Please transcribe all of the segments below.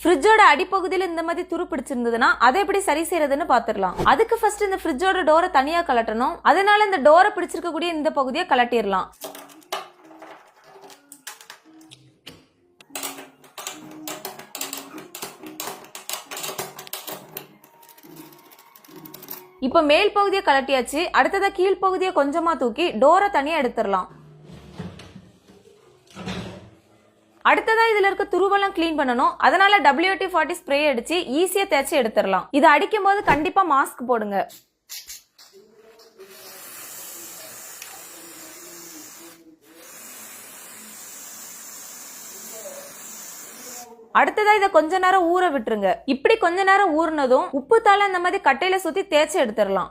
ஃப்ரிட்ஜோட அடிப்பகுதியில் இந்த மாதிரி துரு பிடிச்சிருந்ததுன்னா அதை எப்படி சரி செய்யறதுன்னு பாத்துடலாம் அதுக்கு ஃபர்ஸ்ட் இந்த ஃப்ரிட்ஜோட டோரை தனியா கலட்டணும் அதனால இந்த டோரை பிடிச்சிருக்கக்கூடிய இந்த பகுதியை கலட்டிடலாம் இப்போ மேல் பகுதியை கலட்டியாச்சு அடுத்ததா கீழ் பகுதியை கொஞ்சமா தூக்கி டோரை தனியா எடுத்துடலாம் அடுத்ததா இதுல இருக்க துருவெல்லாம் க்ளீன் பண்ணணும். அதனால டபிள்யூடி ஃபார்ட்டி ஸ்ப்ரே அடிச்சு ஈஸியா தேய்ச்சி எடுத்துடலாம். இதை அடிக்கும் போது கண்டிப்பா மாஸ்க் போடுங்க. அடுத்ததா இதை கொஞ்ச நேரம் ஊற விட்டுருங்க. இப்படி கொஞ்ச நேரம் ஊறினதும் உப்பு தாளை இந்த மாதிரி கட்டையில சுத்தி தேய்ச்சி எடுத்துடலாம்.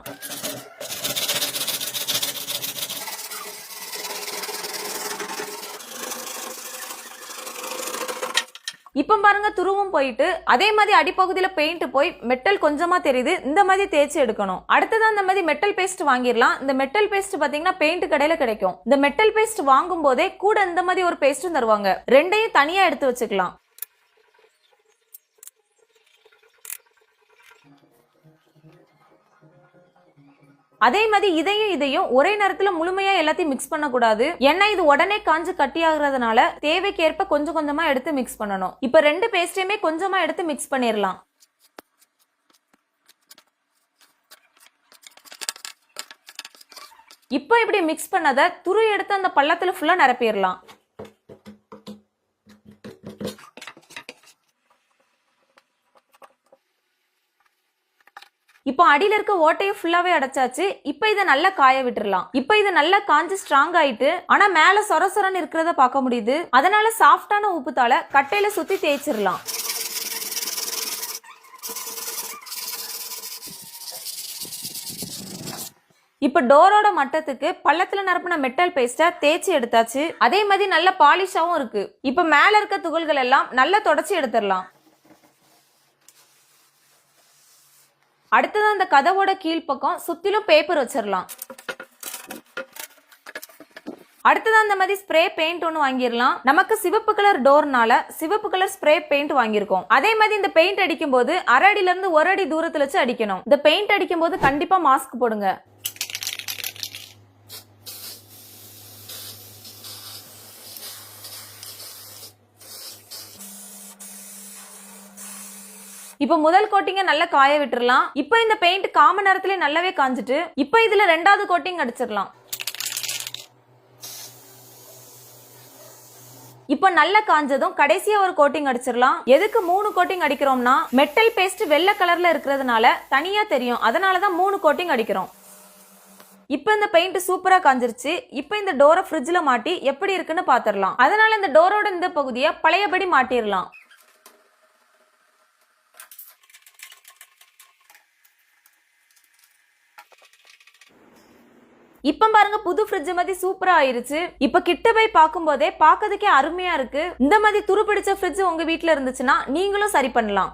இப்போ பாருங்க துருவும் போயிட்டு அதே மாதிரி அடிப்பகுதியில் பெயிண்ட் போய் மெட்டல் கொஞ்சமாக தெரியுது இந்த மாதிரி தேய்ச்சி எடுக்கணும். அடுத்ததான் இந்த மாதிரி மெட்டல் பேஸ்ட் வாங்கிடலாம். இந்த மெட்டல் பேஸ்ட் பார்த்தீங்கன்னா பெயிண்ட் கடையில் கிடைக்கும். இந்த மெட்டல் பேஸ்ட் வாங்கும் போதே கூட இந்த மாதிரி ஒரு பேஸ்ட்டும் தருவாங்க. ரெண்டையும் தனியாக எடுத்து வச்சுக்கலாம். அதே மாதிரி இதையும் இதையும் ஒரே நேரத்துல முழுமையா எல்லாத்தையும் மிக்ஸ் பண்ணக்கூடாது. ஏன்னா இது உடனே காஞ்சு கட்டி ஆகுறதுனால தேவைக்கேற்ப கொஞ்சம் கொஞ்சமா எடுத்து மிக்ஸ் பண்ணணும். இப்ப ரெண்டு பேஸ்டையுமே கொஞ்சமா எடுத்து மிக்ஸ் பண்ணிடலாம் இப்போ இப்படி மிக்ஸ் பண்ணதை துரு எடுத்து அந்த பள்ளத்தில் ஃபுல்லாக நிரப்பிடலாம் இப்போ அடியில் இருக்க ஓட்டையை ஃபுல்லாவே அடைச்சாச்சு. இப்போ இதை நல்லா காய விட்டுறலாம். இப்போ இது நல்லா காஞ்சு ஸ்ட்ராங் ஆயிட்டு ஆனா மேல சொர சொரன்னு இருக்கிறத பார்க்க முடியுது. அதனால சாஃப்டான உப்புத்தால கட்டையில சுத்தி தேய்ச்சிடலாம். இப்ப டோரோட மட்டத்துக்கு பள்ளத்துல நிரப்பின மெட்டல் பேஸ்ட தேய்ச்சி எடுத்தாச்சு. அதே மாதிரி நல்ல பாலிஷாவும் இருக்கு. இப்ப மேல இருக்க துகள்கள் எல்லாம் நல்லா தொடச்சி எடுத்துடலாம். அடுத்தது அந்த கதவோட கீழ்ப்பக்கம் சுத்திலும் பேப்பர் வச்சிடலாம் அடுத்தது அந்த மாதிரி ஸ்ப்ரே பெயிண்ட் ஒன்று வாங்கிடலாம் நமக்கு சிவப்பு கலர் டோர்னால சிவப்பு கலர் ஸ்ப்ரே பெயிண்ட் வாங்கியிருக்கோம் அதே மாதிரி இந்த பெயிண்ட் அடிக்கும் போது அரை அடியில இருந்து ஒரு அடி தூரத்துல வச்சு அடிக்கணும். இந்த பெயிண்ட் அடிக்கும் போது கண்டிப்பா மாஸ்க் போடுங்க. இப்போ முதல் கோட்டிங்க நல்லா காய விட்டுறலாம். இப்போ இந்த பெயிண்ட் காம நேரத்துல நல்லாவே காஞ்சிட்டு இப்போ இதுல ரெண்டாவது கோட்டிங் அடிச்சிடலாம். இப்போ நல்லா காஞ்சதும் கடைசியா ஒரு கோட்டிங் அடிச்சிடலாம். எதுக்கு மூணு கோட்டிங் அடிக்கிறோம்னா மெட்டல் பேஸ்ட் வெள்ளை கலர்ல இருக்கிறதுனால தனியா தெரியும். அதனாலதான் மூணு கோட்டிங் அடிக்கிறோம். இப்போ இந்த பெயிண்ட் சூப்பரா காஞ்சிருச்சு. இப்போ இந்த டோரை ஃப்ரிட்ஜில் மாட்டி எப்படி இருக்குன்னு பாத்திரலாம். அதனால இந்த டோரோட இந்த பகுதியை பழையபடி மாட்டிடலாம். இப்ப பாருங்க புது ஃப்ரிட்ஜ் மாதிரி சூப்பரா ஆயிருச்சு. இப்ப கிட்ட போய் பார்க்கும்போதே பார்க்கறதுக்கே அருமையா இருக்கு. இந்த மாதிரி துருப்பிடிச்ச ஃப்ரிட்ஜ் உங்க வீட்டுல இருந்துச்சுன்னா நீங்களும் சரி பண்ணலாம்.